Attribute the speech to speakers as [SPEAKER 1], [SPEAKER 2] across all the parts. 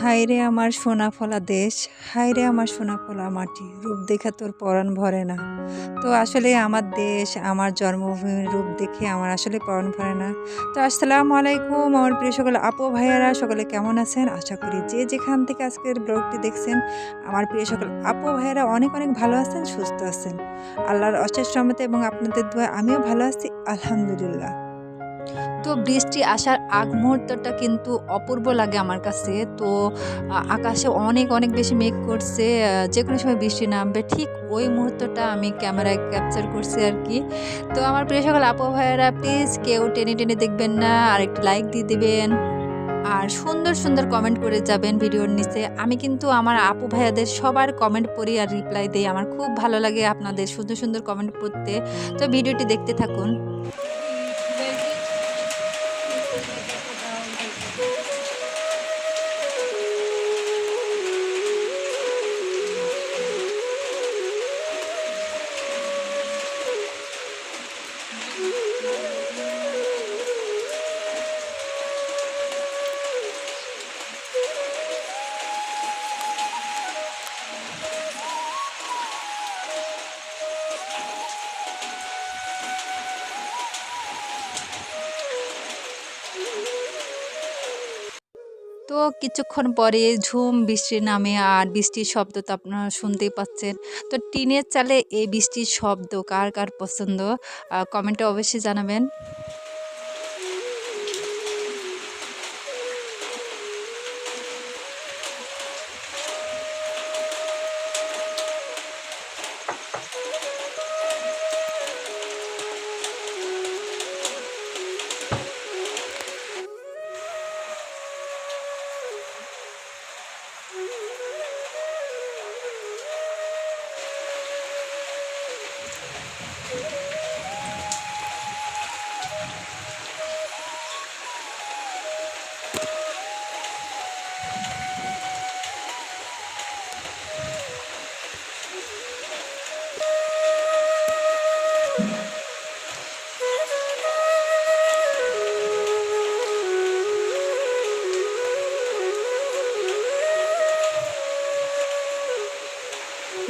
[SPEAKER 1] হায় রে আমার সোনা ফলা দেশ হায় রে আমার সোনা ফলা মাটি, রূপ দেখে তোর পরাণ ভরে না। তো আসলে আমার দেশ, আমার জন্মভূমির রূপ দেখে আমার আসলে পরাণ ভরে না। তো আসসালামু আলাইকুম আমার প্রিয় সকল আপু, ভাইয়ারা, সকলে কেমন আছেন? আশা করি যে যেখান থেকে আজকের ব্লগটি দেখছেন, আমার প্রিয় সকল আপু, ভাইয়ারা অনেক অনেক ভালো আছেন, সুস্থ আছেন। আল্লাহর অশেষ রহমতে এবং আপনাদের দোয়া আমিও ভালো আছি, আলহামদুলিল্লাহ। তো বৃষ্টি আসার আগ মুহূর্তটা কিন্তু অপূর্ব লাগে আমার কাছে। তো আকাশে অনেক অনেক বেশি মেঘ করছে যে কোনো সময় বৃষ্টি নামবে, ঠিক ওই মুহূর্তটা আমি ক্যামেরায় ক্যাপচার করছি আর কি। তো আমার প্রিয় সকল আপু ভাইয়েরা প্লিজ কেউ টেনে টেনে দেখবেন না আর একটি লাইক দিয়ে দেবেন। আর সুন্দর সুন্দর কমেন্ট করে যাবেন ভিডিওর নিচে। আমি কিন্তু আমার আপু ভাইয়াদের সবার কমেন্ট পড়ি আর রিপ্লাই দিই। আমার খুব ভালো লাগে আপনাদের সুন্দর সুন্দর কমেন্ট পড়তে। তো ভিডিওটি দেখতে থাকুন। তো কিছুক্ষণ পরে ঝুম, বৃষ্টি নামে আর বৃষ্টির শব্দ তো আপনারা শুনতেই পাচ্ছেন। তো টিনের চালে এই বৃষ্টির শব্দ কার কার পছন্দ? কমেন্টে অবশ্যই জানাবেন।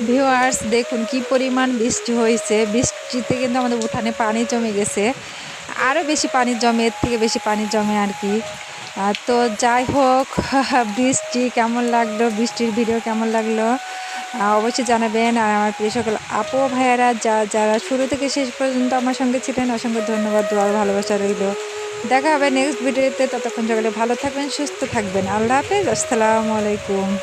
[SPEAKER 1] ভিউয়ার্স দেখুন কি পরিমাণ বৃষ্টি হয়েছে। বৃষ্টিতে কিন্তু আমাদের উঠানে পানি জমে গেছে। আরও বেশি পানি জমে, এর থেকে বেশি পানি জমে আর কি। তো যাই হোক, বৃষ্টি কেমন লাগল? বৃষ্টির ভিডিও কেমন লাগল? অবশ্যই জানাবেন। আর আমার প্রিয় সকল আপু ভাইয়ারা, যা, যারা শুরু থেকে শেষ পর্যন্ত আমার সঙ্গে ছিলেন, অসংখ্য ধন্যবাদ দোয়ার ভালোবাসা রইল। দেখা হবে নেক্সট ভিডিওতে ততক্ষণ সকালে ভালো থাকবেন, সুস্থ থাকবেন। আল্লাহ হাফেজ। আসসালামু আলাইকুম।